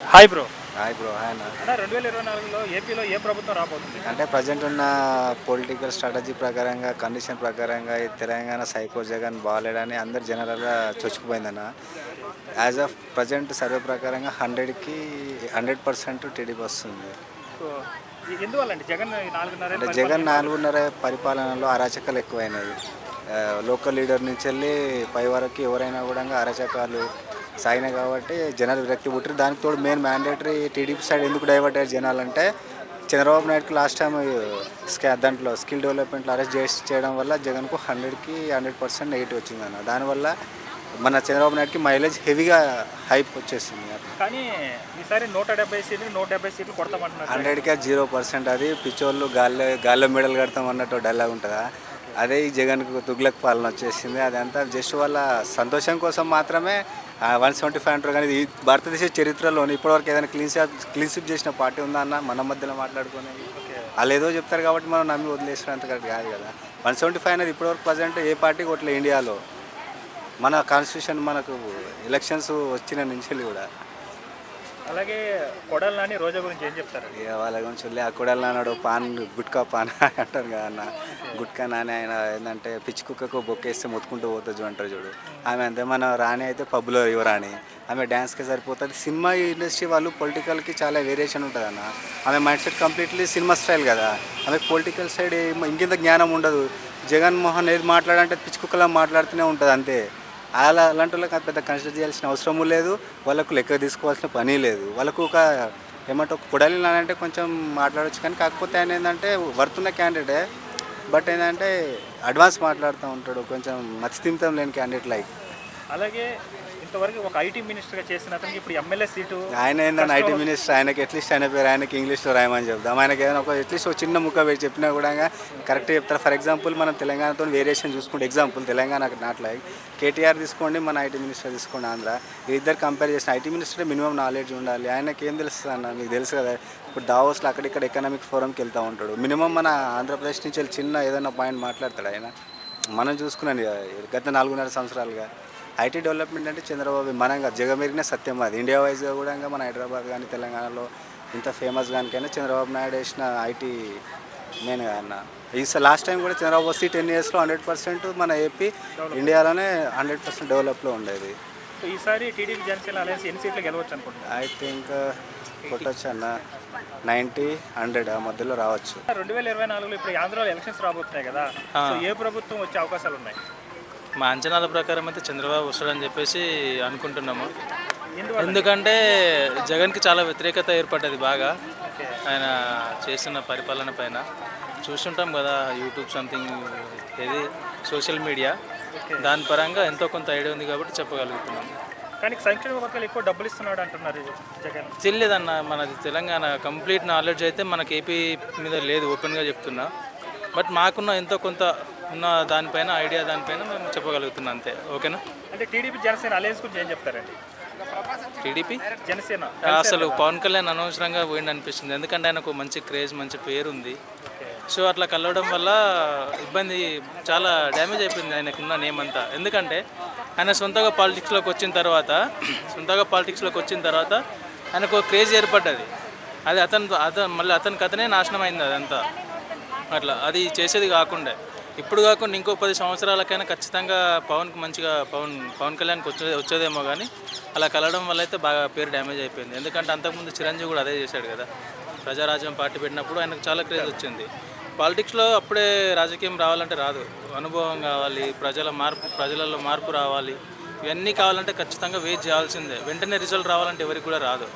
Hi bro hi bro hi అన్న. రెండు వేల ఇరవై నాలుగులో ఏపీలో ఏ ప్రభుత్వం రాబోతుంది? అంటే ప్రజెంట్ ఉన్న పొలిటికల్ స్ట్రాటజీ ప్రకారంగా కండిషన్ ప్రకారంగా ఈ తెలంగాణ సైకో జగన్ బాగాలేడని అందరు జనరల్గా చొచ్చుకుపోయిందన్న. యాజ్ ఆఫ్ ప్రజెంట్ సర్వే ప్రకారంగా హండ్రెడ్కి హండ్రెడ్ పర్సెంట్ టీడీపీ వస్తుంది. జగన్ అంటే జగన్ నాలుగున్నర పరిపాలనలో అరాచకాలు ఎక్కువైనాయి. ఆ, లోకల్ లీడర్ నుంచి వెళ్ళి పై వరకు ఎవరైనా కూడా అరాచకాలు సాగినాయి కాబట్టి జనాలు విరక్తి పుట్టారు దానికి తోడు మెయిన్ మ్యాండేటరీ టీడీపీ సైడ్ ఎందుకు డైవర్ట్ అయ్యారు జనాలు అంటే చంద్రబాబు నాయుడుకి లాస్ట్ టైం స్కా దాంట్లో స్కిల్ డెవలప్మెంట్లో అరెస్ట్ చేసి చేయడం వల్ల జగన్కు హండ్రెడ్కి హండ్రెడ్ పర్సెంట్ నెగిటివ్ వచ్చిందన్న దానివల్ల మన చంద్రబాబు నాయుడుకి మైలేజ్ హెవీగా హైప్ వచ్చేసింది కానీ ఈసారి నూట డెబ్బై సీట్లు నూట డెబ్బై సీట్లు కొడతామంటున్నారు. హండ్రెడ్కే జీరో పర్సెంట్ అది. పిచ్చోళ్ళు గాల్లో గాల్లో మెడల్ కడతాం అన్నట్టు డల్లాగా ఉంటుందా? అదే ఈ జగన్కు తుగ్లక్ పాలన వచ్చేసింది. అదంతా జస్ట్ వాళ్ళ సంతోషం కోసం మాత్రమే వన్ సెవెంటీ ఫైవ్ అంటారు కానీ ఈ భారతదేశ చరిత్రలోని ఇప్పటివరకు ఏదైనా క్లీన్ షాప్ క్లీన్ స్వీప్ చేసిన పార్టీ ఉందా అన్న మన మధ్యలో మాట్లాడుకుని. వాళ్ళు ఏదో చెప్తారు కాబట్టి మనం నమ్మి వదిలేసినంత కరెక్ట్ కాదు కదా. వన్ సెవెంటీ ఫైవ్ అనేది ఇప్పటివరకు ప్రజెంట్ ఏ పార్టీ కొట్లే ఇండియాలో. మన కాన్స్టిట్యూషన్ మనకు ఎలక్షన్స్ వచ్చిన నుంచి కూడా. అలాగే కొడల్ నాని రోజా గురించి ఏం చెప్తారు? ఇక వాళ్ళ గురించి వెళ్ళి అక్కడ అన్నాడు పాన్ గుట్కా పాన్ అంటారు కదా అన్న. గుట్కా నాని ఆయన ఏంటంటే పిచ్చి కుక్కకు బొక్కేస్తే మొత్తుకుంటూ పోతుంది అంటారు చూడు. ఆమె అంతే. మన రాణి అయితే పబ్లో యువరాణి ఆమె డ్యాన్స్కి సరిపోతుంది. సినిమా ఇండస్ట్రీ వాళ్ళు పొలిటికల్కి చాలా వేరియేషన్ ఉంటుంది అన్న. ఆమె mind set completely cinema style కదా. ఆమె పొలిటికల్ సైడ్ ఇంకింత జ్ఞానం ఉండదు. జగన్మోహన్ ఏది మాట్లాడంటే పిచ్చి కుక్కలా మాట్లాడుతూనే ఉంటుంది అంతే. అలా అలాంటి వాళ్ళకి పెద్ద కన్సిడర్ చేయాల్సిన అవసరము లేదు. వాళ్ళకు లెక్క తీసుకోవాల్సిన పని లేదు. వాళ్ళకు ఒక ఏమంటే ఒక కుడలి అంటే కొంచెం మాట్లాడొచ్చు కానీ కాకపోతే ఆయన ఏంటంటే వర్తున్న క్యాండిడేటే బట్ ఏంటంటే అడ్వాన్స్ మాట్లాడుతూ ఉంటాడు. కొంచెం మతిస్థిమితం లేని క్యాండిడేట్ లైక్ అలాగే ఇంతవరకు ఒక ఐటీ మినిస్టర్గా చేసిన అతనికి ఇప్పుడు ఎమ్మెల్యే సీటు ఆయన ఏంటంటే ఐటీ మినిస్టర్ ఆయనకి అట్లీస్ట్ ఆయన పేరు ఆయనకి ఇంగ్లీష్లో రాయమని చెప్దాం. ఆయనకి ఏదైనా ఒక అట్లీస్ట్ ఒక చిన్న ముక్క పెట్టి చెప్పినా కూడా కరెక్ట్ చెప్తారు. ఫర్ ఎగ్జాంపుల్ మనం తెలంగాణతో వేరియేషన్ చూసుకుంటే example Telangana not like KTR తీసుకోండి మన ఐటీ మినిస్టర్ తీసుకోండి ఆంధ్ర. ఇద్దరు కంపేర్ చేసిన ఐటీ మినిస్టర్ మినిమం నాలెడ్జ్ ఉండాలి. ఆయనకి ఏం తెలుస్తుంది అన్న మీకు తెలుసు కదా. ఇప్పుడు దావోస్లో అక్కడిక్కడ ఎకనామిక్ ఫోరంకి వెళ్తూ ఉంటాడు. మినిమం మన ఆంధ్రప్రదేశ్ నుంచి చిన్న ఏదైనా పాయింట్ మాట్లాడతాడు ఆయన. మనం చూసుకున్నాను గత నాలుగున్నర సంవత్సరాలుగా. ఐటీ డెవలప్మెంట్ అంటే చంద్రబాబు మనంగా జగమెరిగిన సత్యం అది. ఇండియా వైజ్గా కూడా మన హైదరాబాద్ కానీ తెలంగాణలో ఇంత ఫేమస్ కానికైనా చంద్రబాబు నాయుడు వేసిన ఐటీ మెయిన్ అన్న. ఈ లాస్ట్ టైం కూడా చంద్రబాబు వస్తే టెన్ ఇయర్స్లో హండ్రెడ్ పర్సెంట్ మన ఏపీ ఇండియాలోనే హండ్రెడ్ పర్సెంట్ డెవలప్లో ఉండేది. ఈసారి టీడీపీ జనసేన అలయన్స్ ఎన్ని సీట్లు గెలవచ్చు అనుకుంటున్నారు? ఐ థింక్ కొట్టచ్చు అన్న. నైంటీ హండ్రెడ్ ఆ మధ్యలో రావచ్చు. రెండు వేల ఇరవై నాలుగులో ఇప్పుడు ఆంధ్రాలో ఎలక్షన్స్ రాబోతున్నాయి కదా. ఏ ప్రభుత్వం వచ్చే అవకాశాలు ఉన్నాయి? మా అంచనాల ప్రకారం అయితే చంద్రబాబు వస్తాడని చెప్పేసి అనుకుంటున్నాము. ఎందుకంటే జగన్కి చాలా వ్యతిరేకత ఏర్పడ్డది బాగా. ఆయన చేస్తున్న పరిపాలన పైన. చూస్తుంటాం కదా యూట్యూబ్ సంథింగ్ ఏది సోషల్ మీడియా. దాని పరంగా ఎంతో కొంత ఐడియా ఉంది కాబట్టి చెప్పగలుగుతున్నాం. కానీ సంక్షేమ పథకాలు ఎక్కువ డబ్బులు ఇస్తున్నాడు అంటున్నారు జగన్. తెలియదన్న మనది తెలంగాణ కంప్లీట్ నాలెడ్జ్ అయితే మనకి ఏపీ మీద లేదు ఓపెన్గా చెప్తున్నా. బట్ మాకున్న ఎంతో కొంత ఉన్న దానిపైన ఐడియా దానిపైన మేము చెప్పగలుగుతున్నాం అంతే. ఓకేనా? అంటే టీడీపీ జనసేన అలయన్స్ గురించి ఏం చెప్తారండి? టీడీపీ? జనసేన. అసలు పవన్ కళ్యాణ్ అనవసరంగా పోయింది అనిపిస్తుంది. ఎందుకంటే ఆయనకు మంచి క్రేజ్ మంచి పేరు ఉంది సో అట్లా కలవడం వల్ల ఇబ్బంది చాలా డ్యామేజ్ అయిపోయింది ఆయనకున్న నేమ్ అంతా. ఎందుకంటే ఆయన సొంతగా పాలిటిక్స్లోకి వచ్చిన తర్వాత సొంతగా పాలిటిక్స్లోకి వచ్చిన తర్వాత ఆయనకు క్రేజ్ ఏర్పడ్డది. అది అతను అతను మళ్ళీ అతనికి అతనే నాశనం అయింది అదంతా. అట్లా అది చేసేది కాకుండా. ఇప్పుడు కాకుండా ఇంకో పది సంవత్సరాలకైనా ఖచ్చితంగా పవన్కి మంచిగా పవన్ పవన్ కళ్యాణ్కి వచ్చే వచ్చేదేమో కానీ అలా కలవడం వల్ల అయితే బాగా పేరు డ్యామేజ్ అయిపోయింది. ఎందుకంటే అంతకుముందు చిరంజీవి కూడా అదే చేశాడు కదా. ప్రజారాజ్యం పార్టీ పెట్టినప్పుడు ఆయనకు చాలా క్రేజ్ వచ్చింది. పాలిటిక్స్లో అప్పుడే రాజకీయం రావాలంటే రాదు. అనుభవం కావాలి ప్రజల మార్పు ప్రజలలో మార్పు రావాలి. ఇవన్నీ కావాలంటే ఖచ్చితంగా వెయిట్ చేయాల్సిందే. వెంటనే రిజల్ట్ రావాలంటే ఎవరికి కూడా రాదు.